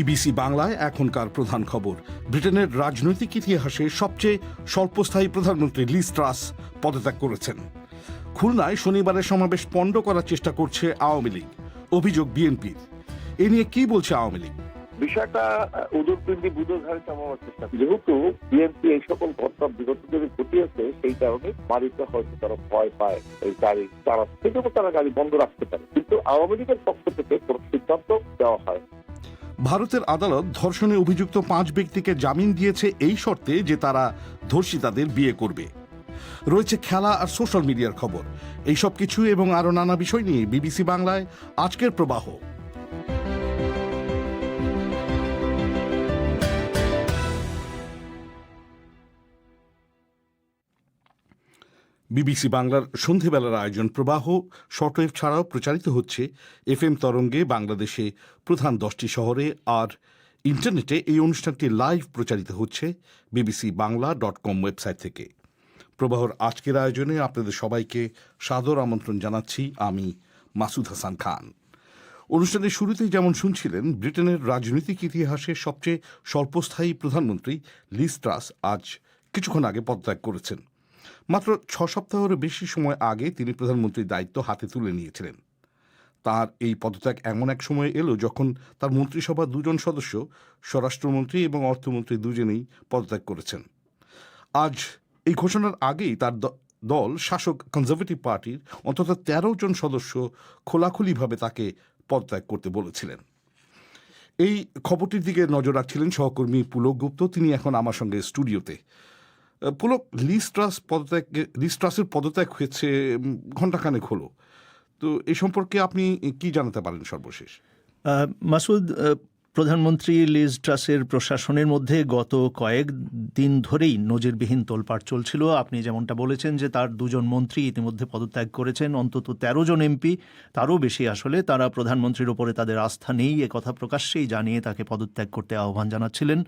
BBC বাংলায় এখনকার প্রধান খবর। ব্রিটেনের রাজনৈতিক ইতিহাসে সবচেয়ে স্বল্পস্থায়ী প্রধানমন্ত্রী লিজ ট্রাস পদত্যাগ করেছেন। খুলনায় শনিবারের সমাবেশ পণ্ড করার চেষ্টা করছে আওয়ামী লীগ। অভিযোগ বিএনপির। এ নিয়ে কি বলছে আওয়ামী লীগ? বিষয়টা উদরপিন্ডি বুধধারে চামাবার চেষ্টা যেহেতু বিএনপি এই সকল ঘটনা বিগত দিনে ঘটিয়েছে, সেই কারণে বাড়িতে হয়তো তারা ভয় পায়, এই গাড়ি তারা থেকেও তারা গাড়ি বন্ধ রাখতে পারে। কিন্তু আওয়ামী লীগের পক্ষ থেকে কোনো সিদ্ধান্ত দেওয়া হয় ভারতের আদালত ধর্ষণে অভিযুক্ত পাঁচ ব্যক্তিকে জামিন দিয়েছে এই শর্তে যে তারা ধর্ষিতাদের বিয়ে করবে। রয়েছে খেলা আর সোশ্যাল মিডিয়ার খবর। এইসব কিছু এবং আরও নানা বিষয় নিয়ে বিবিসি বাংলায় আজকের প্রবাহ। বিবিসি বাংলার সন্ধেবেলার আয়োজন প্রবাহ, শর্টওয়েভ ছাড়াও প্রচারিত হচ্ছে এফএম তরঙ্গে বাংলাদেশে প্রধান দশটি শহরে আর ইন্টারনেটে এই অনুষ্ঠানটি লাইভ প্রচারিত হচ্ছে BBC Bangla dot com website থেকে। প্রবাহর আজকের আয়োজনে আপনাদের সবাইকে সাদর আমন্ত্রণ জানাচ্ছি আমি মাসুদ হাসান খান। অনুষ্ঠানের শুরুতেই যেমন শুনছিলেন, ব্রিটেনের রাজনৈতিক ইতিহাসে সবচেয়ে স্বল্পস্থায়ী প্রধানমন্ত্রী লিজ ট্রাস আজ কিছুক্ষণ আগে পদত্যাগ করেছেন। মাত্র ছ সপ্তাহেরও বেশি সময় আগে তিনি প্রধানমন্ত্রীর দায়িত্ব হাতে তুলে নিয়েছিলেন। তার এই পদত্যাগ এমন এক সময় এলো যখন তার মন্ত্রিসভার দুজন সদস্য, স্বরাষ্ট্রমন্ত্রী এবং অর্থমন্ত্রী দুজনেই পদত্যাগ করেছেন। আজ এই ঘোষণার আগেই তার দল শাসক কনজারভেটিভ পার্টির অন্তত তেরো জন সদস্য খোলাখুলিভাবে তাকে পদত্যাগ করতে বলেছিলেন। এই খবরটির দিকে নজর রাখছিলেন সহকর্মী পুলক গুপ্ত। তিনি এখন আমার সঙ্গে স্টুডিওতে। পুলক লিস্ট্রাস পদত্যাগ, লিস্ট্রাসের পদত্যাগ হয়েছে ঘণ্টাখানেক হলো। তো এই সম্পর্কে আপনি কি জানাতে পারেন সর্বশেষ? মাসুদ প্রধানমন্ত্রী লিজ ট্রাসের প্রশাসনের মধ্যে গত কয়েক দিন ধরেই নজিরবিহীন তোলপাড় চলছিল। আপনি যেমনটা বলেছেন যে তার দুজন মন্ত্রী ইতিমধ্যে পদত্যাগ করেছেন, অন্তত তেরো জন এমপি, তারও বেশি আসলে তারা প্রধানমন্ত্রীর ওপরে তাদের আস্থা নেই, এ কথা প্রকাশ্যেই জানিয়ে তাকে পদত্যাগ করতে আহ্বান জানাচ্ছিলেন।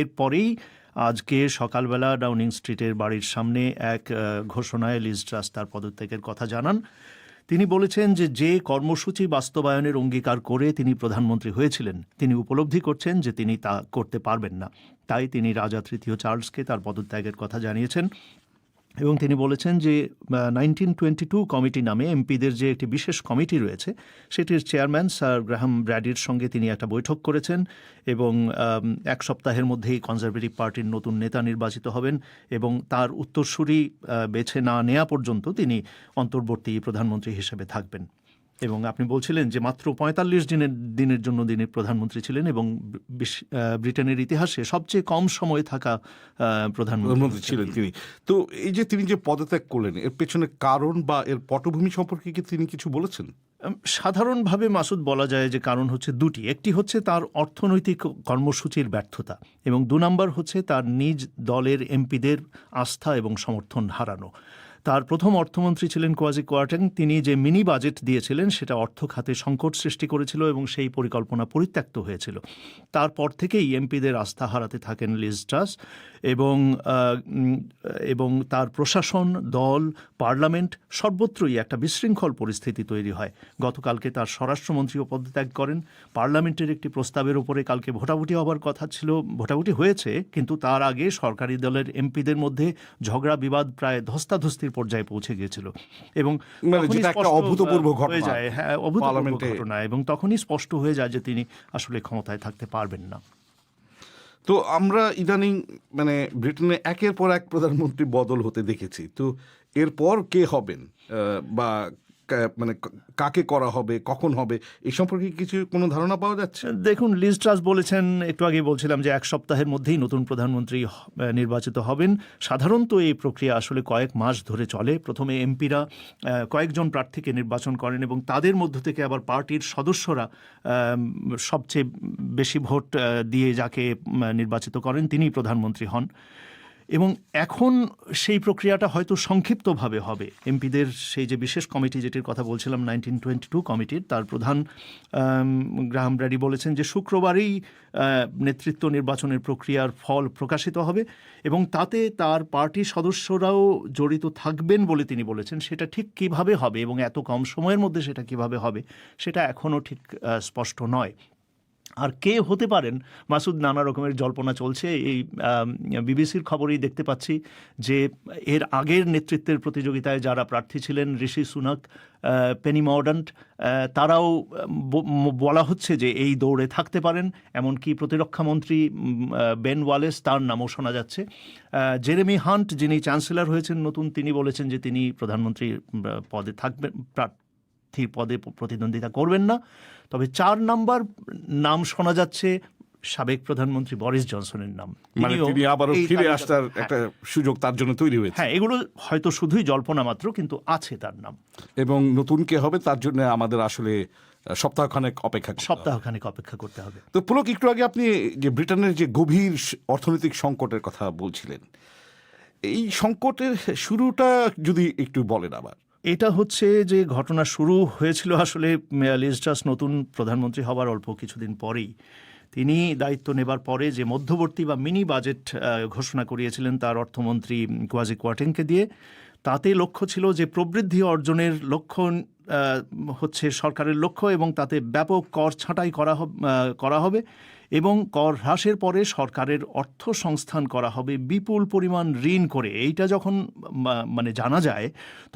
এরপরেই আজকে সকালবেলা ডাউনিং স্ট্রিটের বাড়ির সামনে এক ঘোষণায় লিজ ট্রাস তার পদত্যাগের কথা জানান। তিনি বলেছেন যে যে কর্মসূচি বাস্তবায়নের অঙ্গীকার করে তিনি প্রধানমন্ত্রী হয়েছিলেন, তিনি উপলব্ধি করছেন যে তিনি তা করতে পারবেন না। তাই তিনি রাজা তৃতীয় চার্লসকে তার পদত্যাগের কথা জানিয়েছেন। এবং তিনি বলেছেন যে নাইনটিন টোয়েন্টি টু কমিটি নামে এমপিদের যে একটি বিশেষ কমিটি রয়েছে, সেটির চেয়ারম্যান স্যার গ্রাহাম ব্র্যাডির সঙ্গে তিনি একটা বৈঠক করেছেন এবং এক সপ্তাহের মধ্যেই কনজারভেটিভ পার্টির নতুন নেতা নির্বাচিত হবেন এবং তার উত্তরসূরি বেছে না নেওয়া পর্যন্ত তিনি অন্তর্বর্তী প্রধানমন্ত্রী হিসেবে থাকবেন। এবং আপনি বলছিলেন যে মাত্র পঁয়তাল্লিশ দিনের দিনের জন্য তিনি প্রধানমন্ত্রী ছিলেন এবং ব্রিটেনের ইতিহাসে সবচেয়ে কম সময় থাকা প্রধানমন্ত্রী ছিলেন তিনি। তো এই যে তিনি যে পদত্যাগ করলেন এর পেছনে কারণ বা এর পটভূমি সম্পর্কে কি তিনি কিছু বলেছেন? সাধারণভাবে মাসুদ বলা যায় যে কারণ হচ্ছে দুটি। একটি হচ্ছে তার অর্থনৈতিক কর্মসূচির ব্যর্থতা এবং দু নম্বর হচ্ছে তার নিজ দলের এমপিদের আস্থা এবং সমর্থন হারানো। তার প্রথম অর্থমন্ত্রী ছিলেন কোয়াজি কোয়ার্টেং তিনি যে মিনি বাজেট দিয়েছিলেন, সেটা অর্থ খাতে সংকট সৃষ্টি করেছিল এবং সেই পরিকল্পনা পরিত্যক্ত হয়েছিল। তারপর থেকেই এমপিদের আস্থা হারাতে থাকেন লিজ এবং এবং তার প্রশাসন, দল, পার্লামেন্ট সর্বত্রই একটা বিশৃঙ্খল পরিস্থিতি তৈরি হয়। গতকালকে তার স্বরাষ্ট্রমন্ত্রীও পদত্যাগ করেন। পার্লামেন্টের একটি প্রস্তাবের উপরে কালকে ভোটাভুটি হবার কথা ছিল, ভোটাভুটি হয়েছে, কিন্তু তার আগে সরকারি দলের এমপিদের মধ্যে ঝগড়া, বিবাদ প্রায় ধস্তাধস্তির পর্যায়ে পৌঁছে গিয়েছিল। এবং মানে অভূতপূর্ব ঘটনা। হয়ে যায় হ্যাঁ অভূতপূর্ব ঘটনা। এবং তখনই স্পষ্ট হয়ে যায় যে তিনি আসলে ক্ষমতায় থাকতে পারবেন না। তো আমরা ইদানিং মানে ব্রিটেনে একের পর এক প্রধানমন্ত্রী বদল হতে দেখেছি। তো এরপর কে হবেন? আহ, বা মানে কাকে করা হবে, কখন হবে, এই সম্পর্কে কিছু কোনো ধারণা পাওয়া যাচ্ছে? দেখুন, লিজ ট্রাস বলেছেন, একটু আগে বলছিলাম যে এক সপ্তাহের মধ্যেই নতুন প্রধানমন্ত্রী নির্বাচিত হবেন। সাধারণত এই প্রক্রিয়া আসলে কয়েক মাস ধরে চলে। প্রথমে এমপিরা কয়েকজন প্রার্থীকে নির্বাচন করেন এবং তাদের মধ্য থেকে আবার পার্টির সদস্যরা সবচেয়ে বেশি ভোট দিয়ে যাকে নির্বাচিত করেন, তিনিই প্রধানমন্ত্রী হন। এবং এখন সেই প্রক্রিয়াটা হয়তো সংক্ষিপ্তভাবে হবে। এমপিদের সেই যে বিশেষ কমিটি যেটির কথা বলছিলাম, নাইনটিন টোয়েন্টি টু কমিটির, তার প্রধান গ্রাহাম ব্র্যাডি বলেছেন যে শুক্রবারেই নেতৃত্ব নির্বাচনের প্রক্রিয়ার ফল প্রকাশিত হবে এবং তাতে তার পার্টি সদস্যরাও জড়িত থাকবেন বলে তিনি বলেছেন। সেটা ঠিক কীভাবে হবে এবং এত কম সময়ের মধ্যে সেটা কীভাবে হবে, সেটা এখনও ঠিক স্পষ্ট নয়। আর কে হতে পারেন? মাসুদ, নানা রকমের জল্পনা চলছে। এই বিবিসির খবরেই দেখতে পাচ্ছি যে এর আগের নেতৃত্বের প্রতিযোগিতায় যারা প্রার্থী ছিলেন, ঋষি সুনাক পেনি মর্ডান্ট তারাও বলা হচ্ছে যে এই দৌড়ে থাকতে পারেন। এমনকি প্রতিরক্ষা মন্ত্রী বেন ওয়ালেস, তার নামও শোনা যাচ্ছে। জেরেমি হান্ট, যিনি চ্যান্সেলর হয়েছেন নতুন, তিনি বলেছেন যে তিনি প্রধানমন্ত্রী পদে থাকবেন প্রার্থীর পদে প্রতিদ্বন্দ্বিতা করবেন না। তবে চার নাম্বার নাম শোনা যাচ্ছে সাবেক প্রধানমন্ত্রী বরিস জনসনের নাম। মানে তিনি আবারও ফিরে আসার একটা সুযোগ তার জন্য তৈরি হয়েছে। হ্যাঁ এগুলো হয়তো শুধুই জল্পনা মাত্র কিন্তু আছে তার নাম। এবং নতুন কে হবে তার জন্য আমাদের আসলে সপ্তাহখানেক অপেক্ষা। সপ্তাহখানেক অপেক্ষা করতে হবে। তো পুলক একটু আগে আপনি যে ব্রিটেনের যে গভীর অর্থনৈতিক সংকটের কথা বলছিলেন এই সংকটের শুরুটা যদি একটু বলেন আবার। এটা হচ্ছে যে ঘটনা শুরু হয়েছিল আসলে ট্রাস নতুন প্রধানমন্ত্রী হবার অল্প কিছুদিন পরেই। তিনি দায়িত্ব নেবার পরে যে মধ্যবর্তী বা মিনি বাজেট ঘোষণা করিয়েছিলেন তার অর্থমন্ত্রী কোয়াজি কোয়াটেনকে দিয়ে, তাতে লক্ষ্য ছিল যে প্রবৃদ্ধি অর্জনের লক্ষ্য হচ্ছে সরকারের লক্ষ্য এবং তাতে ব্যাপক কর ছাঁটাই করা করা হবে। এবং কর হ্রাসের পরে সরকারের অর্থ সংস্থান করা হবে বিপুল পরিমাণ ঋণ করে। এইটা যখন মানে জানা যায়,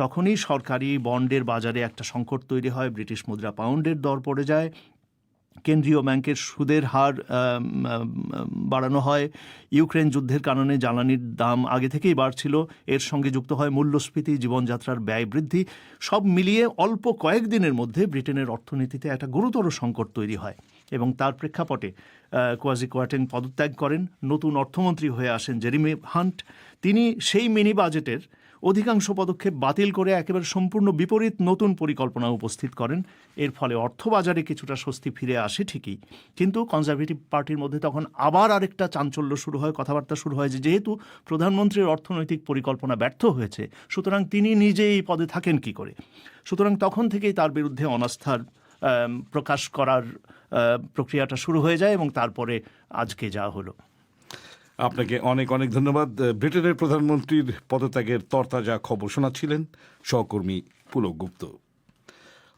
তখনই সরকারি বন্ডের বাজারে একটা সংকট তৈরি হয়, ব্রিটিশ মুদ্রা পাউন্ডের দর পড়ে যায়, কেন্দ্রীয় ব্যাংকের সুদের হার বাড়ানো হয়, ইউক্রেন যুদ্ধের কারণে জ্বালানির দাম আগে থেকেই বাড়ছিল, এর সঙ্গে যুক্ত হয় মূল্যস্ফীতি, জীবনযাত্রার ব্যয় বৃদ্ধি, সব মিলিয়ে অল্প কয়েকদিনের মধ্যে ব্রিটেনের অর্থনীতিতে একটা গুরুতর সংকট তৈরি হয়। এবং তার প্রেক্ষাপটে কোয়াজি কোয়াটেং পদত্যাগ করেন। নতুন অর্থমন্ত্রী হয়ে আসেন জেরিমি হান্ট। তিনি সেই মিনি বাজেটের অধিকাংশ পদক্ষেপ বাতিল করে একেবারে সম্পূর্ণ বিপরীত নতুন পরিকল্পনা উপস্থিত করেন। এর ফলে অর্থবাজারে কিছুটা স্বস্তি ফিরে আসে ঠিকই। কিন্তু কনজারভেটিভ পার্টির মধ্যে তখন আবার আরেকটা চাঞ্চল্য শুরু হয়, কথাবার্তা শুরু হয় যে যেহেতু প্রধানমন্ত্রীর অর্থনৈতিক পরিকল্পনা ব্যর্থ হয়েছে, সুতরাং তিনি নিজেই পদে থাকেন কি করে? সুতরাং তখন থেকেই তার বিরুদ্ধে অনাস্থার প্রকাশ করার প্রক্রিয়াটা শুরু হয়ে যায় এবং তারপরে আজকে যা হলো। আপনাকে অনেক অনেক ধন্যবাদ। ব্রিটেনের প্রধানমন্ত্রীর পদত্যাগের তরতাজা খবর শোনাচ্ছিলেন সহকর্মী পুলক গুপ্ত।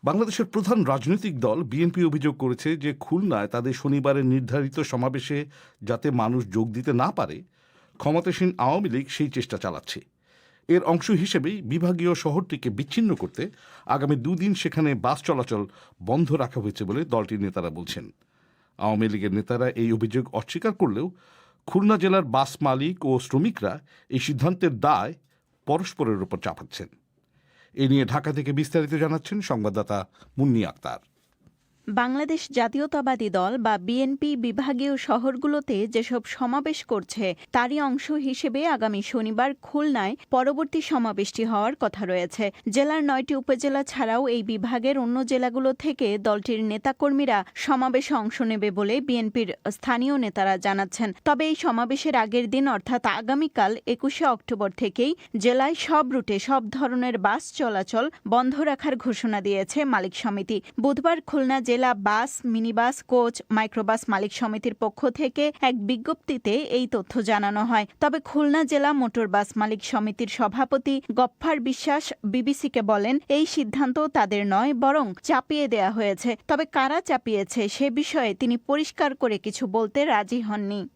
বাংলাদেশের প্রধান রাজনৈতিক দল বিএনপি অভিযোগ করেছে যে খুলনায় তাদের শনিবারের নির্ধারিত সমাবেশে যাতে মানুষ যোগ দিতে না পারে, ক্ষমতাসীন আওয়ামী লীগ সেই চেষ্টা চালাচ্ছে। এর অংশ হিসেবেই বিভাগীয় শহরটিকে বিচ্ছিন্ন করতে আগামী দুদিন সেখানে বাস চলাচল বন্ধ রাখা হয়েছে বলে দলটির নেতারা বলছেন। আওয়ামী লীগের নেতারা এই অভিযোগ অস্বীকার করলেও খুলনা জেলার বাস মালিক ও শ্রমিকরা এই সিদ্ধান্তের দায় পরস্পরের উপর চাপাচ্ছেন। এ নিয়ে ঢাকা থেকে বিস্তারিত জানাচ্ছেন সংবাদদাতা মুন্নি আক্তার। বাংলাদেশ জাতীয়তাবাদী দল বা বিএনপি বিভাগীয় শহরগুলোতে যেসব সমাবেশ করছে, তারই অংশ হিসেবে আগামী শনিবার খুলনায় পরবর্তী সমাবেশটি হওয়ার কথা রয়েছে। জেলার নয়টি উপজেলা ছাড়াও এই বিভাগের অন্য জেলাগুলো থেকে দলটির নেতাকর্মীরা সমাবেশে অংশ নেবে বলে বিএনপির স্থানীয় নেতারা জানাচ্ছেন। তবে এই সমাবেশের আগের দিন, অর্থাৎ আগামীকাল একুশে অক্টোবর থেকেই জেলায় সব রুটে সব ধরনের বাস চলাচল বন্ধ রাখার ঘোষণা দিয়েছে মালিক সমিতি। বুধবার খুলনা জেলা বাস, মিনিবাস, কোচ, মাইক্রোবাস মালিক সমিতির পক্ষ থেকে এক বিজ্ঞপ্তিতে এই তথ্য জানানো হয়। তবে খুলনা জেলা মোটর বাস মালিক সমিতির সভাপতি গফ্ফার বিশ্বাস বিবিসিকে বলেন, এই সিদ্ধান্ত তাদের নয়, বরং চাপিয়ে দেয়া হয়েছে। তবে কারা চাপিয়েছে সে বিষয়ে তিনি পরিষ্কার করে কিছু বলতে রাজি হননি।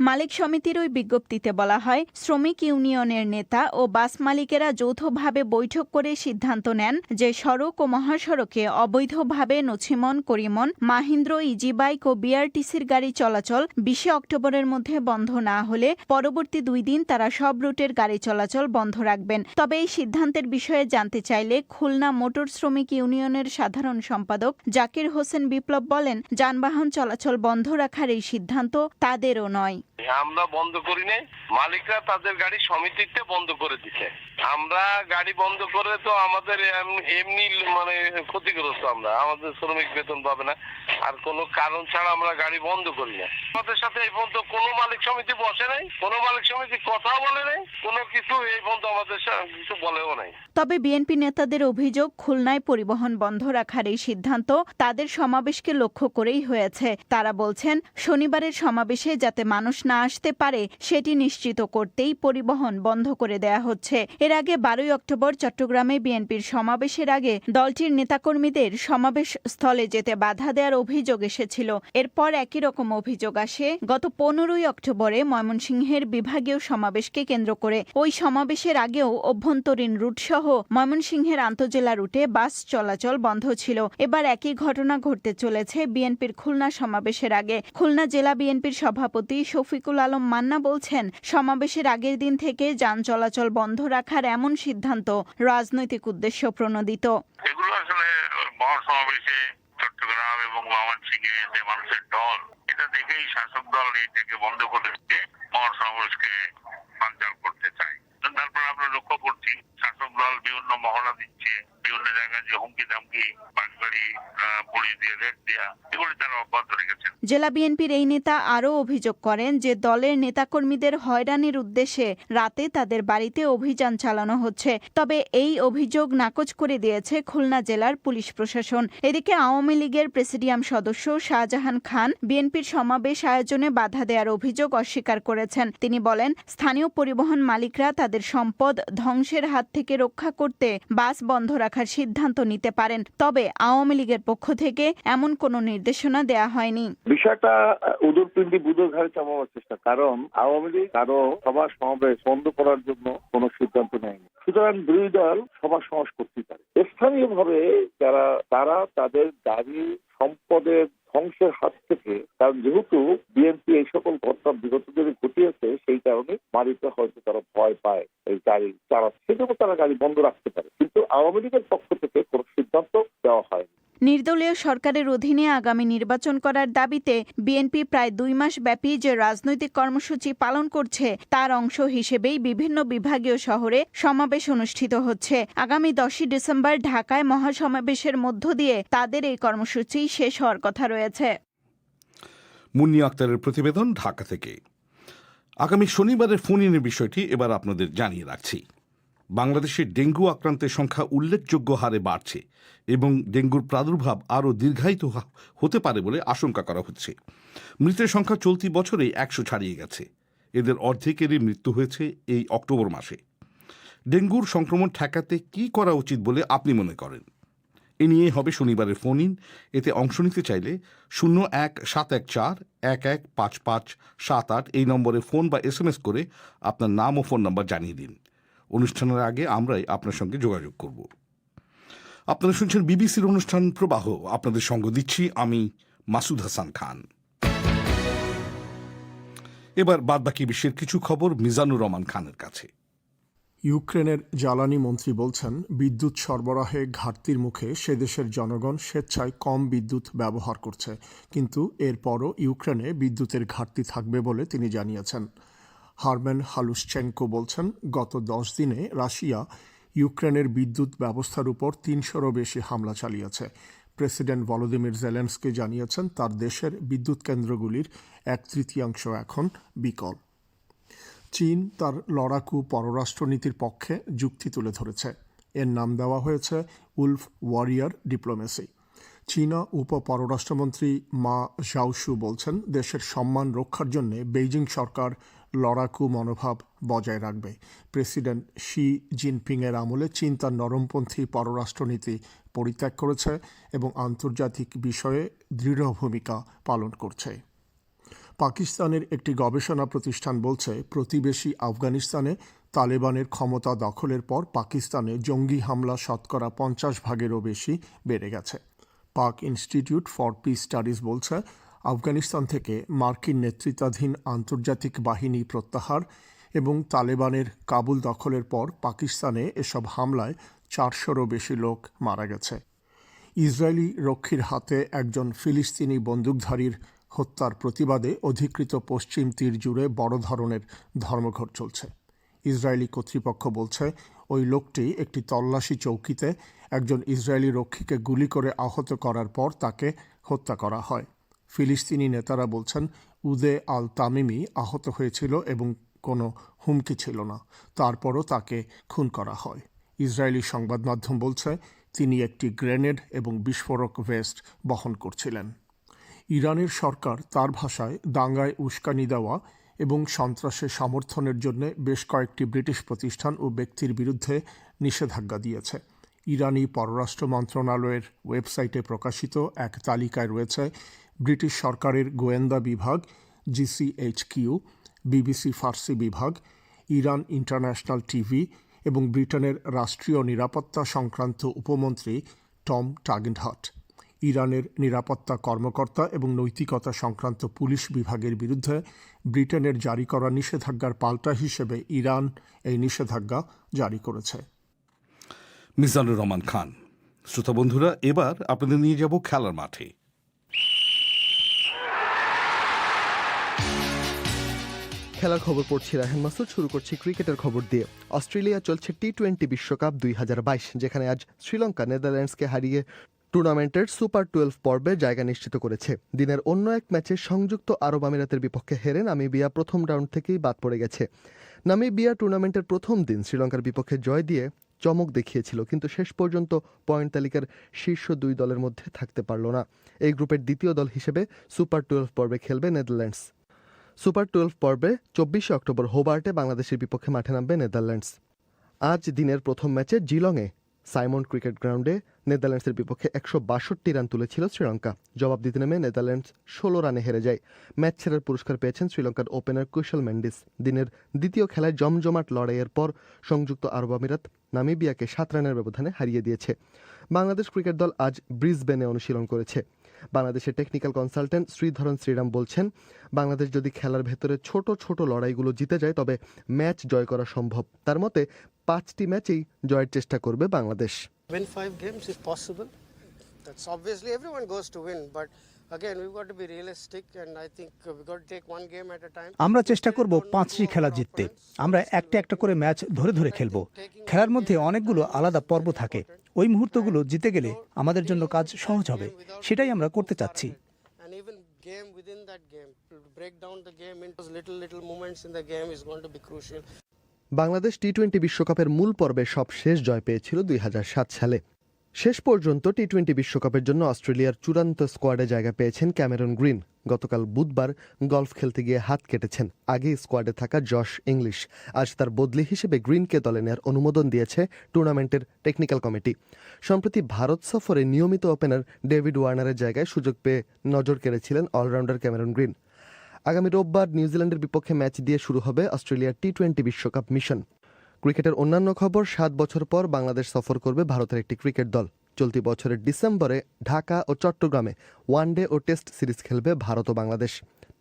মালিক সমিতির ওই বিজ্ঞপ্তিতে বলা হয়, শ্রমিক ইউনিয়নের নেতা ও বাস মালিকেরা যৌথভাবে বৈঠক করে সিদ্ধান্ত নেন যে সড়ক ও মহাসড়কে অবৈধভাবে নছিমন, করিমন, মাহিন্দ্র ইজি বাইক ও বিআরটিসির গাড়ি চলাচল বিশে অক্টোবরের মধ্যে বন্ধ না হলে পরবর্তী দুই দিন তারা সব রুটের গাড়ি চলাচল বন্ধ রাখবেন। তবে এই সিদ্ধান্তের বিষয়ে জানতে চাইলে খুলনা মোটর শ্রমিক ইউনিয়নের সাধারণ সম্পাদক জাকির হোসেন বিপ্লব বলেন, যানবাহন চলাচল বন্ধ রাখার এই সিদ্ধান্ত তাদেরও নয়। আমরা বন্ধ করি নাই, মালিকরা তাদের গাড়ি সমিতিতে বন্ধ করে দিচ্ছে আমরা গাড়ি বন্ধ করে তো আমাদের এমনি মানে ক্ষতিগ্রস্ত আমরা। আমাদের শ্রমিক বেতন পাবে না। আর কোনো কারণ ছাড়া আমরা গাড়ি বন্ধ করি না। আমাদের সাথে এই পর্যন্ত কোনো মালিক সমিতি বসে নাই, কোনো মালিক সমিতি কথা বলে নাই, কোনো কিছু এই পর্যন্ত আমাদের কিছু বলেও নাই। তবে বিএনপি নেতাদের অভিযোগ, খুলনায় পরিবহন বন্ধ রাখার এই সিদ্ধান্ত তাদের সমাবেশকে লক্ষ্য করেই হয়েছে। তারা বলছেন, শনিবারের সমাবেশে যাতে মানুষ না আসতে পারে, সেটি নিশ্চিত করতেই পরিবহন বন্ধ করে দেয়া হচ্ছে। এর আগে বারোই অক্টোবর চট্টগ্রামে বিএনপির সমাবেশের আগে দলটির নেতাকর্মীদের সমাবেশ স্থলে যেতে বাধা দেওয়ার অভিযোগ এসেছিল। এরপর একই রকম অভিযোগ আসে। গত পনেরোই অক্টোবরে ময়মনসিংহের বিভাগীয় সমাবেশকে কেন্দ্র করে। ওই সমাবেশের আগেও অভ্যন্তরীণ রুটসহ ময়মনসিংহের আন্তজেলা রুটে বাস চলাচল বন্ধ ছিল। এবার একই ঘটনা ঘটতে চলেছে বিএনপির খুলনা সমাবেশের আগে। খুলনা জেলা বিএনপির সভাপতি শফিকুল আলম মান্না বলছেন, সমাবেশের আগের দিন থেকে যান চলাচল বন্ধ রাখার এমন সিদ্ধান্ত রাজনৈতিক উদ্দেশ্য প্রণোদিত। এগুলো আসলে মহাসমাবেশে চট্টগ্রাম এবং ময়মনসিংহে যে মানুষের দল, এটা দেখেই শাসক দল এটাকে বন্ধ করে দিয়ে মহাসমাবেশকে সঞ্চার করতে চায়। তারপর আমরা লক্ষ্য করছি, শাসক দল বিভিন্ন মহড়া দিচ্ছে, বিভিন্ন জায়গায় যে হুমকি ধামকি বাড়ি পুলিশ দিয়ে, রেড দেওয়া এগুলি তারা অব্যাহত রেখেছেন। জেলা বিএনপির এই নেতা আরও অভিযোগ করেন যে, দলের নেতাকর্মীদের হয়রানির উদ্দেশ্যে রাতে তাদের বাড়িতে অভিযান চালানো হচ্ছে। তবে এই অভিযোগ নাকচ করে দিয়েছে খুলনা জেলার পুলিশ প্রশাসন। এদিকে আওয়ামী লীগের প্রেসিডিয়াম সদস্য শাহজাহান খান বিএনপির সমাবেশ আয়োজনে বাধা দেওয়ার অভিযোগ অস্বীকার করেছেন। তিনি বলেন, স্থানীয় পরিবহন মালিকরা তাদের সম্পদ ধ্বংসের হাত থেকে রক্ষা করতে বাস বন্ধ রাখার সিদ্ধান্ত নিতে পারেন। তবে আওয়ামী লীগের পক্ষ থেকে এমন কোনো নির্দেশনা দেয়া হয়নি। বিষয়টা উদরপিন্ডি বুধের ঘাড়ে চাপাবার চেষ্টা। কারণ আওয়ামী লীগ কারও সভা সমাবেশ বন্ধ করার জন্য কোনো সিদ্ধান্ত নেয়নি। সুতরাং বিরোধী দল সভা সমাবেশ করতেই পারে। স্থানীয় ভাবে যারা, তারা তাদের গাড়ি সম্পদের ধ্বংসের হাত থেকে, কারণ যেহেতু বিএনপি এই সকল ঘটনা বিগত দিনে ঘটিয়েছে, সেই কারণে মালিকরা হয়তো তারা ভয় পায়, এই গাড়ি চালাচ্ছে, সেজন্য তারা গাড়ি বন্ধ রাখতে পারে। কিন্তু আওয়ামী লীগের পক্ষ থেকে কোন সিদ্ধান্ত দেওয়া হয়নি। নির্দলীয় সরকারের অধীনে আগামী নির্বাচন করার দাবিতে বিএনপি প্রায় দুই মাস ব্যাপী যে রাজনৈতিক কর্মসূচি পালন করছে, তার অংশ হিসেবেই বিভিন্ন বিভাগীয় শহরে সমাবেশ অনুষ্ঠিত হচ্ছে। আগামী দশই ডিসেম্বর ঢাকায় মহাসমাবেশের মধ্য দিয়ে তাদের এই কর্মসূচি শেষ হওয়ার কথা রয়েছে। মুন্নি আক্তারের প্রতিবেদন ঢাকা থেকে। আগামী শনিবারের ফোন ইনের বিষয়টি এবার আপনাদের জানিয়ে রাখছি। বাংলাদেশে ডেঙ্গু আক্রান্তের সংখ্যা উল্লেখযোগ্য হারে বাড়ছে এবং ডেঙ্গুর প্রাদুর্ভাব আরও দীর্ঘায়িত হতে পারে বলে আশঙ্কা করা হচ্ছে। মৃতের সংখ্যা চলতি বছরে একশো ছাড়িয়ে গেছে। এদের অর্ধেকেরই মৃত্যু হয়েছে এই অক্টোবর মাসে। ডেঙ্গুর সংক্রমণ ঠেকাতে কি করা উচিত বলে আপনি মনে করেন? এ নিয়ে হবে শনিবারের ফোন ইন। এতে অংশ নিতে চাইলে শূন্য এক সাত এক চার এক এক পাঁচ পাঁচ সাত আট এই নম্বরে ফোন বা এস করে আপনার নাম ও ফোন নম্বর জানিয়ে দিন। অনুষ্ঠানের আগে আমরাই আপনার সঙ্গে যোগাযোগ করব। আপনারা শুনছেন বিবিসির অনুষ্ঠান প্রবাহ। আপনাদের সঙ্গ দিচ্ছি আমি মাসুদ হাসান খান। এবার বাদবাকি বিশ্বের কিছু খবর মিজানুর রহমান খানের কাছে। ইউক্রেনের জ্বালানি মন্ত্রী বলছেন, বিদ্যুৎ সরবরাহে ঘাটতির মুখে সে দেশের জনগণ স্বেচ্ছায় কম বিদ্যুৎ ব্যবহার করছে। কিন্তু এরপরও ইউক্রেনে বিদ্যুতের ঘাটতি থাকবে বলে তিনি জানিয়েছেন। হারমেন হালুসচেঙ্কো বলছেন, গত দশ দিনে রাশিয়া ইউক্রেনের বিদ্যুৎ ব্যবস্থার উপর তিনশোরও বেশি হামলা চালিয়েছে। প্রেসিডেন্ট ভলোদিমির জেলেন্সকি জানিয়েছেন, তার দেশের বিদ্যুৎ কেন্দ্রগুলির এক তৃতীয়াংশ এখন বিকল। চীন তার লড়াকু পররাষ্ট্রনীতির পক্ষে যুক্তি তুলে ধরেছে। এর নাম দেওয়া হয়েছে উলফ ওয়ারিয়ার ডিপ্লোমেসি। চীনা উপ পররাষ্ট্রমন্ত্রী মা ঝাউসু বলছেন, দেশের সম্মান রক্ষার জন্য বেইজিং সরকার লড়াকু মনোভাব বজায় রাখবে। প্রেসিডেন্ট শি জিনপিংয়ের আমলে চীন নরমপন্থী পররাষ্ট্রনীতি পরিত্যাগ করেছে এবং আন্তর্জাতিক বিষয়ে দৃঢ় ভূমিকা পালন করছে। পাকিস্তানের একটি গবেষণা প্রতিষ্ঠান বলছে, প্রতিবেশী আফগানিস্তানে তালেবানের ক্ষমতা দখলের পর পাকিস্তানে জঙ্গি হামলা শতকরা পঞ্চাশ ভাগেরও বেশি বেড়ে গেছে। পাক ইনস্টিটিউট ফর পিস স্টাডিজ বলছে আফগানিস্তান থেকে মার্কিন নেতৃত্বাধীন আন্তর্জাতিক বাহিনী প্রত্যাহার এবং তালেবানের কাবুল দখলের পর পাকিস্তানে এসব হামলায় চারশোরও বেশি লোক মারা গেছে। ইসরায়েলি রক্ষীর হাতে একজন ফিলিস্তিনি বন্দুকধারীর হত্যার প্রতিবাদে অধিকৃত পশ্চিম তীর জুড়ে বড় ধরনের ধর্মঘট চলছে। ইসরায়েলি কর্তৃপক্ষ বলছে, ওই লোকটি একটি তল্লাশি চৌকিতে একজন ইসরায়েলি রক্ষীকে গুলি করে আহত করার পর তাকে হত্যা করা হয়। ফিলিস্তিনি নেতারা বলছেন, উদে আল তামিমি আহত হয়েছিল এবং কোনো হুমকি ছিল না। তারপরও তাকে খুন করা হয়। ইসরায়েলি সংবাদ মাধ্যম বলছে, তিনি একটি গ্রেনেড এবং বিস্ফোরক ভেস্ট বহন করছিলেন। ইরানের সরকার তার ভাষায় দাঙ্গায় উস্কানি দেওয়া এবং সন্ত্রাসের সমর্থনের জন্য বেশ কয়েকটি ব্রিটিশ প্রতিষ্ঠান ও ব্যক্তির বিরুদ্ধে নিষেধাজ্ঞা দিয়েছে। ইরানি পররাষ্ট্র মন্ত্রণালয়ের ওয়েবসাইটে প্রকাশিত এক তালিকায় রয়েছে ব্রিটিশ সরকারের গোয়েন্দা বিভাগ জিসিএইচকিউ বিবিসি ফার্সি বিভাগ, ইরান ইন্টারন্যাশনাল টিভি এবং ব্রিটেনের রাষ্ট্রীয় নিরাপত্তা সংক্রান্ত উপমন্ত্রী টম টাগেনহট। ইরানের নিরাপত্তা কর্মকর্তা এবং নৈতিকতা সংক্রান্ত পুলিশ বিভাগের বিরুদ্ধে ব্রিটেনের জারি করা নিষেধাজ্ঞার পাল্টা হিসেবে ইরান এই নিষেধাজ্ঞা জারি করেছে। মিজানুর রহমান খান। শ্রোতা বন্ধুরা, এবার আপনাদের নিয়ে যাব খেলার মাঠে। খেলার খবর পড়ছি রাহেন মাসুদ। শুরু করছি ক্রিকেটের খবর দিয়ে। অস্ট্রেলিয়া চলছে টি টোয়েন্টি বিশ্বকাপ দুই হাজার বাইশ, যেখানে আজ শ্রীলঙ্কা, নেদারল্যান্ডসকে হারিয়ে টুর্নামেন্টের সুপার টুয়েলভ পর্বে জায়গা নিশ্চিত করেছে। দিনের অন্য এক ম্যাচে সংযুক্ত আরব আমিরাতের বিপক্ষে হেরে নামিবিয়া প্রথম রাউন্ড থেকেই বাদ পড়ে গেছে। নামিবিয়া টুর্নামেন্টের প্রথম দিন শ্রীলঙ্কার বিপক্ষে জয় দিয়ে চমক দেখিয়েছিল, কিন্তু শেষ পর্যন্ত পয়েন্ট তালিকার শীর্ষ দুই দলের মধ্যে থাকতে পারল না। এই গ্রুপের দ্বিতীয় দল হিসেবে সুপার টুয়েলভ পর্বে খেলবে নেদারল্যান্ডস। সুপার টুয়েলভ পর্বে চব্বিশে অক্টোবর হোবার্টে বাংলাদেশের বিপক্ষে মাঠে নামবে নেদারল্যান্ডস। আজ দিনের প্রথম ম্যাচে জিলংয়ে সাইমন ক্রিকেট গ্রাউন্ডে নেদারল্যান্ডসের বিপক্ষে একশো বাষট্টি রান তুলেছিল শ্রীলঙ্কা। জবাব দিতে নেমে নেদারল্যান্ডস ষোলো রানে হেরে যায়। ম্যাচ ছেড়ার পুরস্কার পেয়েছেন শ্রীলঙ্কার ওপেনার কুশল মেন্ডিস। দিনের দ্বিতীয় খেলায় জমজমাট লড়াইয়ের পর সংযুক্ত আরব আমিরাত নামিবিয়াকে সাত রানের ব্যবধানে হারিয়ে দিয়েছে। বাংলাদেশ ক্রিকেট দল আজ ব্রিসবেনে অনুশীলন করেছে। বাংলাদেশের টেকনিক্যাল কনসালটেন্ট শ্রীধরন শ্রীরাম বলছেন বাংলাদেশ যদি খেলার ভেতরে ছোট ছোট লড়াইগুলো জিতে যায় তবে ম্যাচ জয় করা সম্ভব তার মতে পাঁচটি ম্যাচেই জয়ের চেষ্টা করবে Bangladesh win five games if possible. That's obviously everyone goes to win, but আমরা চেষ্টা করব পাঁচটি খেলা জিততে। আমরা একটা একটা করে ম্যাচ ধরে ধরে খেলব। খেলার মধ্যে অনেকগুলো আলাদা পর্ব থাকে। ওই মুহূর্তগুলো জিতে গেলে আমাদের জন্য কাজ সহজ হবে। সেটাই আমরা করতে চাচ্ছি। বাংলাদেশ টি টোয়েন্টি বিশ্বকাপের মূল পর্বে সব শেষ জয় পেয়েছিল দুই সাত সালে। শেষ পর্যন্ত টি টোয়েন্টি বিশ্বকাপের জন্য অস্ট্রেলিয়ার চূড়ান্ত স্কোয়াডে জায়গা পেয়েছেন ক্যামেরন গ্রিন। গতকাল বুধবার গলফ খেলতে গিয়ে হাত কেটেছেন। আগেই স্কোয়াডে থাকা জশ ইংলিশ। আজ তার বদলি হিসেবে গ্রিনকে দলে নেওয়ার অনুমোদন দিয়েছে টুর্নামেন্টের টেকনিক্যাল কমিটি। সম্প্রতি ভারত সফরে নিয়মিত ওপেনার ডেভিড ওয়ার্নারের জায়গায় সুযোগ পেয়ে নজর কেড়েছিলেন অলরাউন্ডার ক্যামেরন গ্রিন। আগামী রোববার নিউজিল্যান্ডের বিপক্ষে ম্যাচ দিয়ে শুরু হবে অস্ট্রেলিয়ার টি টোয়েন্টি বিশ্বকাপ মিশন। ক্রিকেটের অন্যান্য খবর, সাত বছর পর বাংলাদেশ সফর করবে ভারতের একটি ক্রিকেট দল। চলতি বছরের ডিসেম্বরে ঢাকা ও চট্টগ্রামে ওয়ানডে ও টেস্ট সিরিজ খেলবে ভারত ও বাংলাদেশ।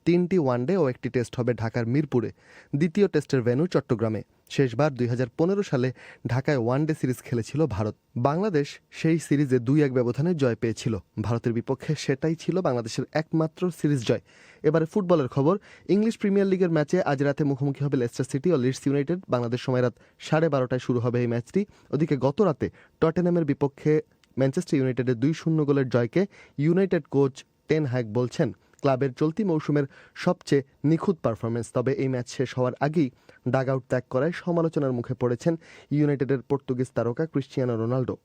তিনটি ওয়ানডে ও একটি টেস্ট হবে ঢাকার মিরপুরে। দ্বিতীয় টেস্টের ভেন্যু চট্টগ্রামে। শেষবার দুই হাজার পনেরো সালে ঢাকায় ওয়ানডে সিরিজ খেলেছিল ভারত। বাংলাদেশ সেই সিরিজে দুই এক ব্যবধানে জয় পেয়েছিল। ভারতের বিপক্ষে সেটাই ছিল বাংলাদেশের একমাত্র সিরিজ জয়। এবারে ফুটবলের খবর, ইংলিশ প্রিমিয়ার লিগের ম্যাচে আজ রাতে মুখোমুখি হবে লেস্টার সিটি ও লিডস ইউনাইটেড। বাংলাদেশ সময় রাত সাড়ে বারোটায় শুরু হবে এই ম্যাচটি। ওদিকে গত রাতে টটেনামের বিপক্ষে ম্যানচেস্টার ইউনাইটেডের দুই শূন্য গোলের জয়কে ইউনাইটেড কোচ টেন হ্যাক বলছেন। ক্লাবের চলতি মৌসুমের সবচেয়ে নিখুঁত পারফরমেন্স তবে এই ম্যাচ শেষ হওয়ার আগেই ডাগ আউট ত্যাগ করায় সমালোচনার মুখে পড়েছেন ইউনাইটেডের পর্তুগিজ তারকা ক্রিশ্চিয়ানো রোনাল্ডো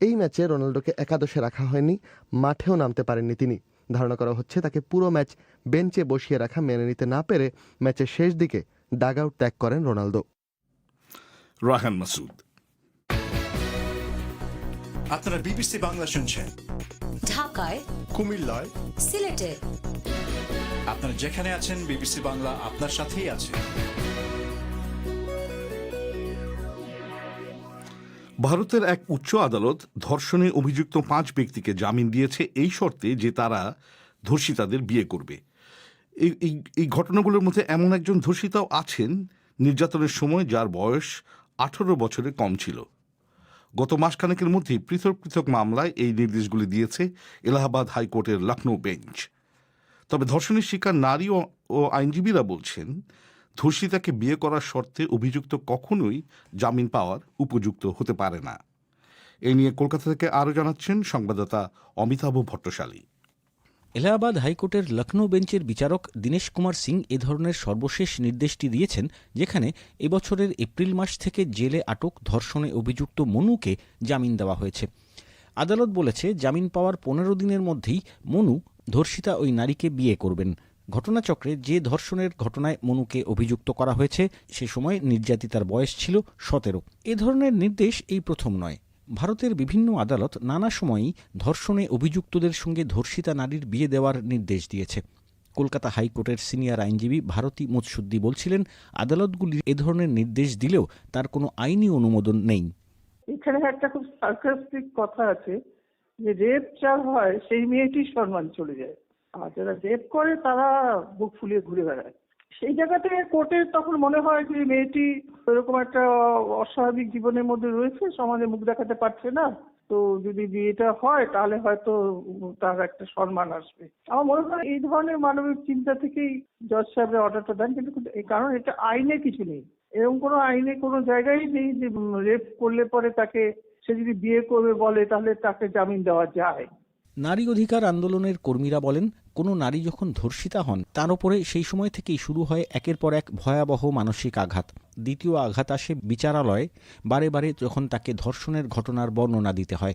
এই ম্যাচে রোনাল্ডোকে একাদশে রাখা হয়নি, মাঠেও নামতে পারেননি তিনি। ধারণা করা হচ্ছে তাকে পুরো ম্যাচ বেঞ্চে বসিয়ে রাখা মেনে নিতে না পেরে ম্যাচের শেষ দিকে ডাগ আউট ত্যাগ করেন রোনালদো। রাহান মাসুদ। আপনারা বিবিসি বাংলা শুনছেন। ঢাকায় কুমিল্লায়। সিলেটে। আপনারা যেখানে আছেন বিবিসি বাংলা আপনার সাথেই আছে। ভারতের এক উচ্চ আদালত ধর্ষণে অভিযুক্ত পাঁচ ব্যক্তিকে জামিন দিয়েছে এই শর্তে যে তারা ধর্ষিতাদের বিয়ে করবে। এই এই- এই ঘটনাগুলোর মধ্যে এমন একজন ধর্ষিতাও আছেন নির্যাতনের সময় যার বয়স আঠারো বছরে কম ছিল। গত মাসখানেকের মধ্যেই পৃথক পৃথক মামলায় এই নির্দেশগুলি দিয়েছে এলাহাবাদ হাইকোর্টের লখনৌ বেঞ্চ। তবে ধর্ষণের শিকার নারী ও- আইনজীবীরা বলছেন ধর্ষিতাকে বিয়ে করার শর্তে অভিযুক্ত কখনোই জামিন পাওয়ার উপযুক্ত হতে পারে না। এ নিয়ে কলকাতা থেকে আরও জানাচ্ছেন সংবাদদাতা অমিতাভ ভট্টশালী। এলাহাবাদ হাইকোর্টের লখনৌ বেঞ্চের বিচারক দীনেশ কুমার সিং এ ধরনের সর্বশেষ নির্দেশটি দিয়েছেন, যেখানে এবছরের এপ্রিল মাস থেকে জেলে আটক, ধর্ষণে অভিযুক্ত মনুকে জামিন দেওয়া হয়েছে। আদালত বলেছে, জামিন পাওয়ার পনেরো দিনের মধ্যেই মনু, ধর্ষিতা ওই নারীকে বিয়ে করবেন। ঘটনাচক্রে যে ধর্ষণের ঘটনায় মনুকে অভিযুক্ত করা হয়েছে, সে সময় নির্যাতিতার বয়স ছিল সতেরো। এ ধরনের নির্দেশ এই প্রথম নয়। ভারতের বিভিন্ন আদালত নানা সময়ই ধর্ষণে অভিযুক্তদের সঙ্গে ধর্ষিতা নারীর বিয়ে দেওয়ার নির্দেশ দিয়েছে। কলকাতা হাইকোর্টের সিনিয়র আইনজীবী ভারতী মুৎসুদ্দি বলছিলেন, আদালতগুলি এ ধরনের নির্দেশ দিলেও তার কোনো আইনি অনুমোদন নেই। এখানে একটা খুব সার্কাস্টিক কথা আছে যে রেপ যার হয় সেই মেয়েটির সম্মান চলে যায়। আর যারা রেপ করে তারা বুক ফুলিয়ে ঘুরে বেড়ায়। সেই জায়গাতে কোর্টের তখন মনে হয় যে মেয়েটি এরকম একটা অস্বাভাবিক জীবনের মধ্যে রয়েছে, সমাজে মুখ দেখাতে পারছে না। তো যদি বিয়েটা হয়, তাহলে হয়তো তার একটা সম্মান আসবে। আমার মনে হয় এই ধরনের মানবিক চিন্তা থেকেই জজ সাহেবের অর্ডারটা দেন, কিন্তু কারণ এটা আইনে কিছু নেই। এরকম কোনো আইনে কোনো জায়গায় নেই যে রেপ করলে পরে তাকে, সে যদি বিয়ে করবে বলে, তাহলে তাকে জামিন দেওয়া যায়। নারী অধিকার আন্দোলনের কর্মীরা বলেন কোনো নারী যখন ধর্ষিতা হন, তার উপরে সেই সময় থেকেই শুরু হয় একের পর এক ভয়াবহ মানসিক আঘাত। দ্বিতীয় আঘাত আসে বিচারালয়ে, বারে বারে যখন তাকে ধর্ষণের ঘটনার বর্ণনা দিতে হয়।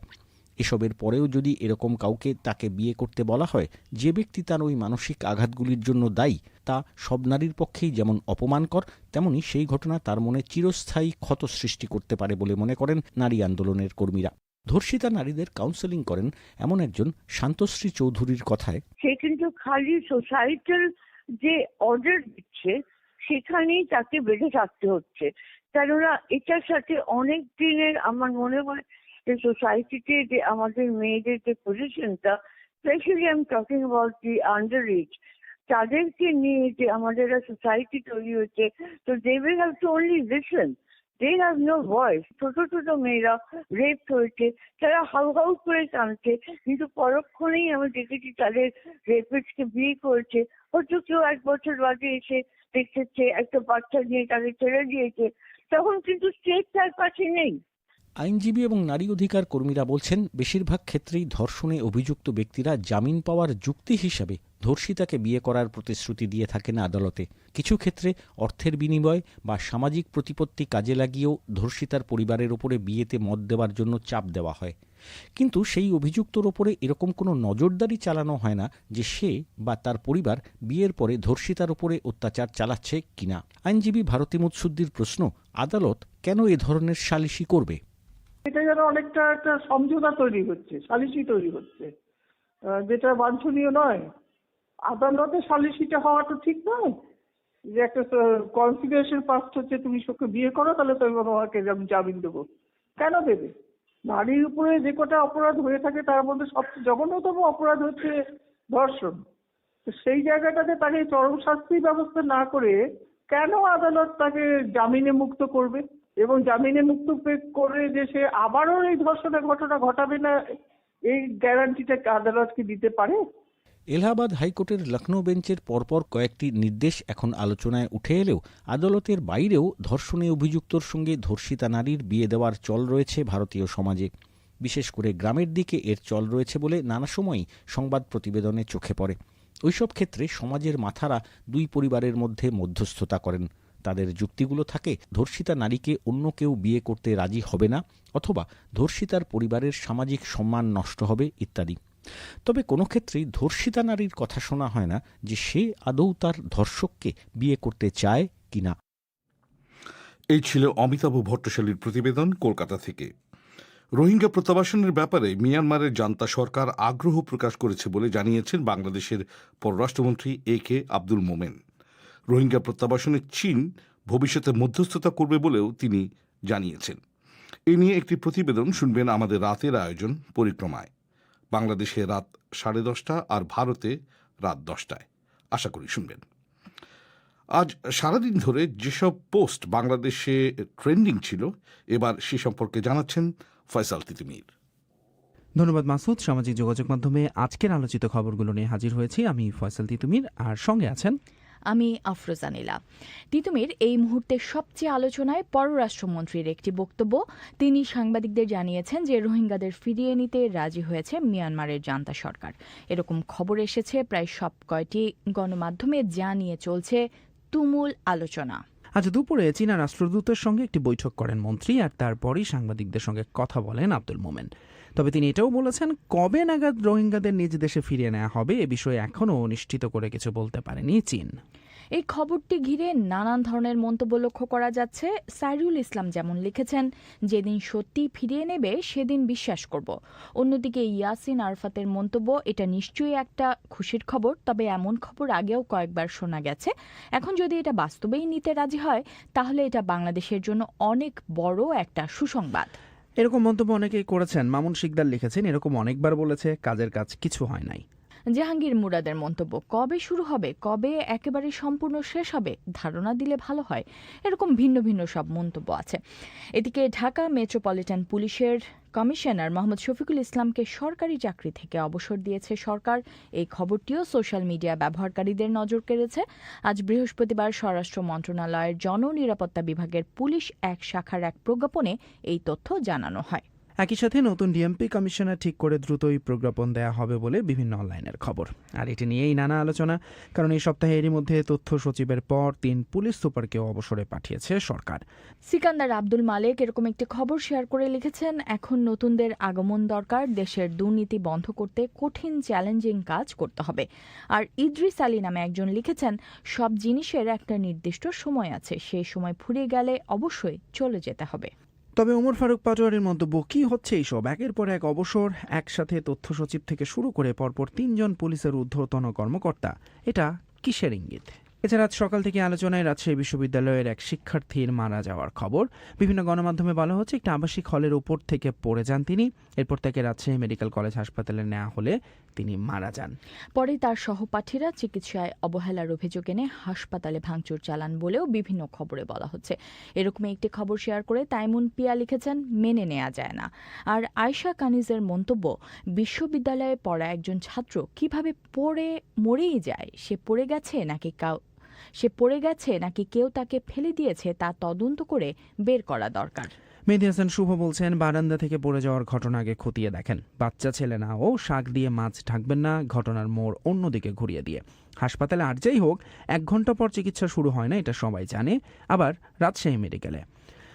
এসবের পরেও যদি এরকম কাউকে তাকে বিয়ে করতে বলা হয়, যে ব্যক্তি তার ওই মানসিক আঘাতগুলির জন্য দায়ী, তা সব নারীর পক্ষেই যেমন অপমানকর, তেমনি সেই ঘটনা তার মনে চিরস্থায়ী ক্ষত সৃষ্টি করতে পারে বলে মনে করেন নারী আন্দোলনের কর্মীরা। ধর্ষিতা নারীদের কাউন্সেলিং করেন এমন একজন শান্তশ্রী চৌধুরীর কথায়। সে কিন্তু খালি সোসাইটির যে অর্ডার দিচ্ছে, সেখানেই তাকে বেঁধে থাকতে হচ্ছে। কেননা এটার সাথে অনেক দিনের আমার মনে হয় যে সোসাইটিতে যে আমাদের মেয়েদের যে পজিশনটা specially I am talking about the under age তাদেরকে নিয়ে যে আমাদের সোসাইটি তৈরি হচ্ছে, তো they will have to only listen they have no voice ছোট ছোট মেয়েরা রেপ হয়েছে তারা হাউ হাউ করে টানছে কিন্তু পরক্ষণেই আমি দেখেছি তাদের রেপিস্টকে বিয়ে করেছে। হয়তো কেউ এক বছর বাদে এসে দেখেছে, একটা বাচ্চা নিয়ে তাকে ছেড়ে দিয়েছে। তখন কিন্তু স্টেট তার পাশে নেই। আইনজীবী এবং নারী অধিকার কর্মীরা বলছেন, বেশিরভাগ ক্ষেত্রেই ধর্ষণে অভিযুক্ত ব্যক্তিরা জামিন পাওয়ার যুক্তি হিসাবে ধর্ষিতাকে বিয়ে করার প্রতিশ্রুতি দিয়ে থাকেন আদালতে। কিছু ক্ষেত্রে অর্থের বিনিময় বা সামাজিক প্রতিপত্তি কাজে লাগিয়েও ধর্ষিতার পরিবারের ওপরে বিয়েতে মত দেওয়ার জন্য চাপ দেওয়া হয়। কিন্তু সেই অভিযুক্তর ওপরে এরকম কোনো নজরদারি চালানো হয় না যে সে বা তার পরিবার বিয়ের পরে ধর্ষিতার ওপরে অত্যাচার চালাচ্ছে কিনা। আইনজীবী ভারতী মুৎসুদ্দির প্রশ্ন, আদালত কেন এ ধরনের সালিশি করবে? এটা যেন অনেকটা একটা সমঝোতা তৈরি হচ্ছে সালিসি তৈরি হচ্ছে। যেটা বাঞ্ছনীয় নয় আদালতে সালিসিটা হওয়া তো ঠিক নয়? যে একটা কনসিডারেশন ফার্স্ট হচ্ছে তুমি সবকে বিয়ে করো, তাহলে তুমি তোমাকে আমি জামিন দেবো। কেন দেবে? নারীর উপরে যে কটা অপরাধ হয়ে থাকে, তার মধ্যে সবচেয়ে জঘন্যতম অপরাধ হচ্ছে ধর্ষণ। তো সেই জায়গাটাতে তাকে চরম শাস্তির ব্যবস্থা না করে কেন আদালত তাকে জামিনে মুক্ত করবে? এবং জামিনে মুক্ত করে যে সে আবারও এই ধর্ষণের ঘটনা ঘটাবে না, এই গ্যারান্টিটা আদালত কি দিতে পারে? এলাহাবাদ হাইকোর্টের লখনৌ বেঞ্চের পরপর কয়েকটি নির্দেশ এখন আলোচনায় উঠে এলেও আদালতের বাইরেও ধর্ষণে অভিযুক্তর সঙ্গে ধর্ষিতা নারীর বিয়ে দেওয়ার চল রয়েছে ভারতীয় সমাজে। বিশেষ করে গ্রামের দিকে এর চল রয়েছে বলে নানা সময়ই সংবাদ প্রতিবেদনে চোখে পড়ে। ওইসব ক্ষেত্রে সমাজের মাথারা দুই পরিবারের মধ্যে মধ্যস্থতা করেন। তাদের যুক্তিগুলো থাকে, ধর্ষিতা নারীকে অন্য কেউ বিয়ে করতে রাজি হবে না অথবা ধর্ষিতার পরিবারের সামাজিক সম্মান নষ্ট হবে ইত্যাদি। তবে কোনো ক্ষেত্রেই ধর্ষিতা নারীর কথা শোনা হয় না যে সে আদৌ তার ধর্ষককে বিয়ে করতে চায় কিনা এই ছিল অমিতাভ ভট্টশালীর প্রতিবেদন কলকাতা থেকে। রোহিঙ্গা প্রত্যাবাসনের ব্যাপারে মিয়ানমারের জান্তা সরকার আগ্রহ প্রকাশ করেছে বলে জানিয়েছেন বাংলাদেশের পররাষ্ট্রমন্ত্রী এ কে আব্দুল মোমেন। রোহিঙ্গা প্রত্যাবাসনে চীন ভবিষ্যতে মধ্যস্থতা করবে বলেও তিনি জানিয়েছেন। এ নিয়ে একটি প্রতিবেদন শুনবেন আমাদের রাতের আয়োজন পরিক্রমায়। বাংলাদেশে রাত সাড়ে দশটা আর ভারতে রাত দশটায়। আশা করি শুনবেন। আজ সারাদিন ধরে যেসব পোস্ট বাংলাদেশে ট্রেন্ডিং ছিল, এবার সে সম্পর্কে জানাচ্ছেন ফয়সাল তিতিমির। ধন্যবাদ মাসুদ। সামাজিক যোগাযোগ মাধ্যমে আজকের আলোচিত খবরগুলো নিয়ে হাজির হয়েছি আমি ফয়সাল তিতুমির। আর সঙ্গে আছেন আমি আফরোজানিলা তিতুমির এই মুহূর্তে সবচেয়ে আলোচনায় পররাষ্ট্রমন্ত্রীর একটি বক্তব্য। তিনি সাংবাদিকদের জানিয়েছেন যে রোহিঙ্গাদের ফিরিয়ে নিতে রাজি হয়েছে মিয়ানমারের জান্তা সরকার। এরকম খবর এসেছে প্রায় সব কয়টি গণমাধ্যমে যা নিয়ে চলছে তুমুল আলোচনা। আজ দুপুরে চীনা রাষ্ট্রদূতের সঙ্গে একটি বৈঠক করেন মন্ত্রী আর তারপরই সাংবাদিকদের সঙ্গে কথা বলেন আব্দুল মোমেন। তবে তিনি এটাও বলেছেন, কবে নাগাদ রোহিঙ্গাদের নিজ দেশে ফিরিয়ে নেওয়া হবে এ বিষয়ে এখনও নিশ্চিত করে কিছু বলতে পারেনি চীন। এই খবরটি ঘিরে নানান ধরনের মন্তব্য লক্ষ্য করা যাচ্ছে। সাইরুল ইসলাম যেমন লিখেছেন, যেদিন সত্যি ফিরিয়ে নেবে, সেদিন বিশ্বাস করব। অন্যদিকে ইয়াসিন আরফাতের মন্তব্য, এটা নিশ্চয়ই একটা খুশির খবর, তবে এমন খবর আগেও কয়েকবার শোনা গেছে। এখন যদি এটা বাস্তবেই নিতে রাজি হয়, তাহলে এটা বাংলাদেশের জন্য অনেক বড় একটা সুসংবাদ। এরকম মন্তব্য অনেকেই করেছেন। মামুন শিকদার লিখেছেন, এরকম অনেকবার বলেছে, কাজের কাজ কিছু হয় নাই। জাহাঙ্গীর মুরাদের মন্তব্য, কবে শুরু হবে? কবে একেবারে সম্পূর্ণ শেষ হবে? ধারণা দিলে ভালো হয়। এরকম ভিন্ন ভিন্ন সব মন্তব্য আছে। এদিকে ঢাকা মেট্রোপলিটন পুলিশের কমিশনার মোহাম্মদ শফিকুল ইসলামকে সরকারি চাকরি থেকে অবসর দিয়েছে সরকার। এই খবরটিও সোশ্যাল মিডিয়া ব্যবহারকারীদের নজর কেড়েছে। আজ বৃহস্পতিবার স্বরাষ্ট্র মন্ত্রণালয়ের জননিরাপত্তা বিভাগের পুলিশ এক শাখার এক প্রজ্ঞাপনে এই তথ্য জানানো হয়। একই সাথে নতুন ডিএমপি কমিশনার ঠিক করে দ্রুতই প্রজ্ঞাপন দেয়া হবে বলে বিভিন্ন অনলাইনের খবর। আর এটি নিয়েই নানা আলোচনা, কারণ এই সপ্তাহে এরই মধ্যে তথ্য সচিবের পর তিন পুলিশ সুপারকেও অবসরে পাঠিয়েছে সরকার। সিকান্দার আব্দুল মালেক এরকম একটি খবর শেয়ার করে লিখেছেন, এখন নতুনদের আগমন দরকার, দেশের দুর্নীতি বন্ধ করতে কঠিন চ্যালেঞ্জিং কাজ করতে হবে। আর ইদ্রিস আলী নামে একজন লিখেছেন, সব জিনিসের একটা নির্দিষ্ট সময় আছে, সেই সময় ফুরিয়ে গেলে অবশ্যই চলে যেতে হবে। তবে ওমর ফারুক পাটোয়ারির মন্তব্য কি হচ্ছে এইসব? একের পর এক অবসর, একসাথে তথ্য সচিব থেকে শুরু করে পরপর তিনজন পুলিশের ঊর্ধ্বতন কর্মকর্তা। এটা কিসের ইঙ্গিত? এছাড়া আজ সকাল থেকে আলোচনায় রাজশাহী বিশ্ববিদ্যালয়ের এক শিক্ষার্থীর মারা যাওয়ার খবর। বিভিন্ন গণমাধ্যমে বলা হচ্ছে, একটি আবাসিক হলের উপর থেকে পড়ে যান তিনি। এরপর তাকে রাজশাহী মেডিকেল কলেজ হাসপাতালে নেওয়া হলে তিনি মারা যান। পরে তার সহপাঠীরা চিকিৎসায় অবহেলার অভিযোগ এনে হাসপাতালে ভাঙচুর চালান বলেও বিভিন্ন খবরে বলা হচ্ছে। এরকমই একটি খবর শেয়ার করে তাইমুন পিয়া লিখেছেন, মেনে নেওয়া যায় না। আর আয়শা কানিজের মন্তব্য, বিশ্ববিদ্যালয়ে পড়া একজন ছাত্র কীভাবে পড়ে মরেই যায়? সে পড়ে গেছে নাকি কাউ সে পড়ে গেছে নাকি কেউ তাকে ফেলে দিয়েছে তা তদন্ত করে বের করা দরকার। মেহেদি হাসান শুভ বলছেন, বারান্দা থেকে পড়ে যাওয়ার ঘটনা আগে খতিয়ে দেখেন। বাচ্চা ছেলে না, ও শাক দিয়ে মাছ ঢাকবেন না, ঘটনার মোড় অন্যদিকে ঘুরিয়ে দিয়ে। হাসপাতালে আর যাই হোক, এক ঘণ্টা পর চিকিৎসা শুরু হয় না, এটা সবাই জানে। আবার রাজশাহী মেডিকেলে।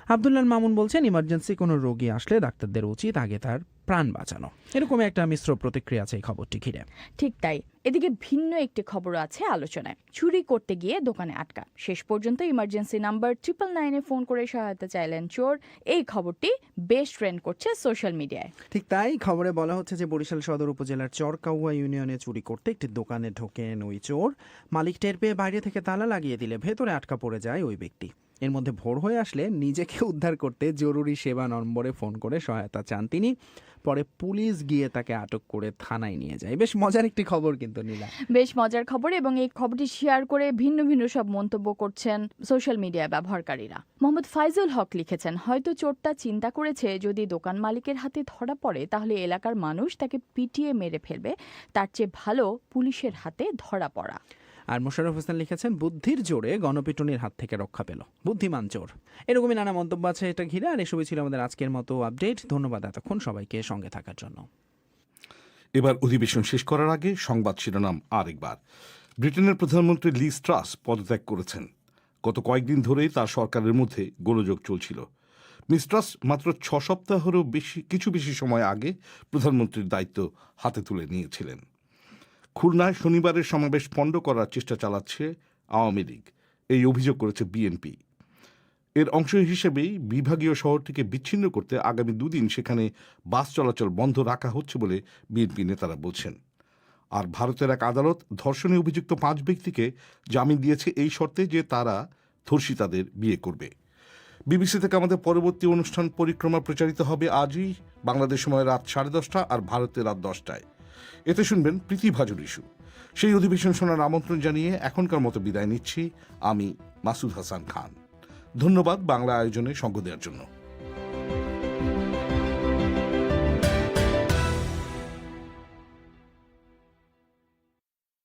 আবদুল্লাহ মামুন বলছেন, ইমার্জেন্সি কোনো রোগী আসলে ডাক্তারদের উচিত, আগে তার প্রাণ বাঁচানো। এরকম একটা মিশ্র প্রতিক্রিয়া আছে এই খবরটি ঘিরে। ঠিক তাই। এদিকে ভিন্ন একটি খবর আছে আলোচনায়। চুরি করতে গিয়ে দোকানে আটকা। শেষ পর্যন্ত ইমার্জেন্সি নাম্বার ট্রিপল নাইনে ফোন করে সহায়তা চাইলেন চোর। এই খবরটি বেশ ট্রেন্ড করছে সোশ্যাল মিডিয়ায় ঠিক তাই খবরে বলা হচ্ছে যে বরিশাল সদর উপজেলার চরকাউয়া ইউনিয়নে চুরি করতে একটি দোকানে ঢোকেন ওই চোর। মালিক টের পেয়ে বাইরে থেকে তালা লাগিয়ে দিলে ভেতরে আটকা পড়ে যায় ওই ব্যক্তি। এর মধ্যে ভোর হয়ে আসলে নিজেকে উদ্ধার করতে জরুরি সেবা নম্বরে ফোন করে সহায়তা চান তিনি। পরে পুলিশ গিয়ে তাকে আটক করে থানায় নিয়ে যায়। বেশ মজার একটি খবর কিন্তু নীলা। বেশ মজার খবর এবং এই খবরটি শেয়ার করে ভিন্ন ভিন্ন সব মন্তব্য করছেন সোশ্যাল মিডিয়া ব্যবহারকারীরা। মোহাম্মদ ফাইজুল হক লিখেছেন, হয়তো চোরটা চিন্তা করেছে, যদি দোকান মালিকের হাতে ধরা পড়ে, তাহলে এলাকার মানুষ তাকে পিটিয়ে মেরে ফেলবে। তার চেয়ে ভালো পুলিশের হাতে ধরা পড়া। আর মোশাররফ হোসেন লিখেছেন, বুদ্ধির জোরে গণপিটুনির হাত থেকে রক্ষা পেল। বুদ্ধিমান চোর। এরকমই নানা মন্তব্য আছে এটা ঘিরে, আর এসবই ছিল আমাদের আজকের মতো আপডেট। ধন্যবাদ এতক্ষণ সবাইকে সঙ্গে থাকার জন্য। এবার অধিবেশন শেষ করার আগে সংবাদ শিরোনাম আরেকবার। ব্রিটেনের প্রধানমন্ত্রী লিজ ট্রাস পদত্যাগ করেছেন। গত কয়েকদিন ধরেই তার সরকারের মধ্যে গোলযোগ চলছিল। মিস্ট্রাস মাত্র ছ সপ্তাহেরও বেশি, কিছু বেশি সময় আগে প্রধানমন্ত্রীর দায়িত্ব হাতে তুলে নিয়েছিলেন। খুলনায় শনিবারের সমাবেশ পণ্ড করার চেষ্টা চালাচ্ছে আওয়ামী লীগ। এই অভিযোগ করেছে বিএনপি। এর অংশ হিসেবেই বিভাগীয় শহরটিকে বিচ্ছিন্ন করতে আগামী দুদিন সেখানে বাস চলাচল বন্ধ রাখা হচ্ছে বলে বিএনপি নেতারা বলছেন। আর ভারতের এক আদালত ধর্ষণে অভিযুক্ত পাঁচ ব্যক্তিকে জামিন দিয়েছে এই শর্তে যে তারা ধর্ষিতাদের বিয়ে করবে। বিবিসি থেকে আমাদের পরবর্তী অনুষ্ঠান পরিক্রমা প্রচারিত হবে আজই। বাংলাদেশ সময় রাত সাড়ে দশটা আর ভারতে রাত দশটায়। এতে শুনবেন প্রীতি ভাজুর ইস্যু। সেই অধিবেশন শোনার আমন্ত্রণ জানিয়ে এখনকার মতো বিদায় নিচ্ছি আমি মাসুদ হাসান খান। ধন্যবাদ বাংলা আয়োজনে সঙ্গ দেওয়ার জন্য।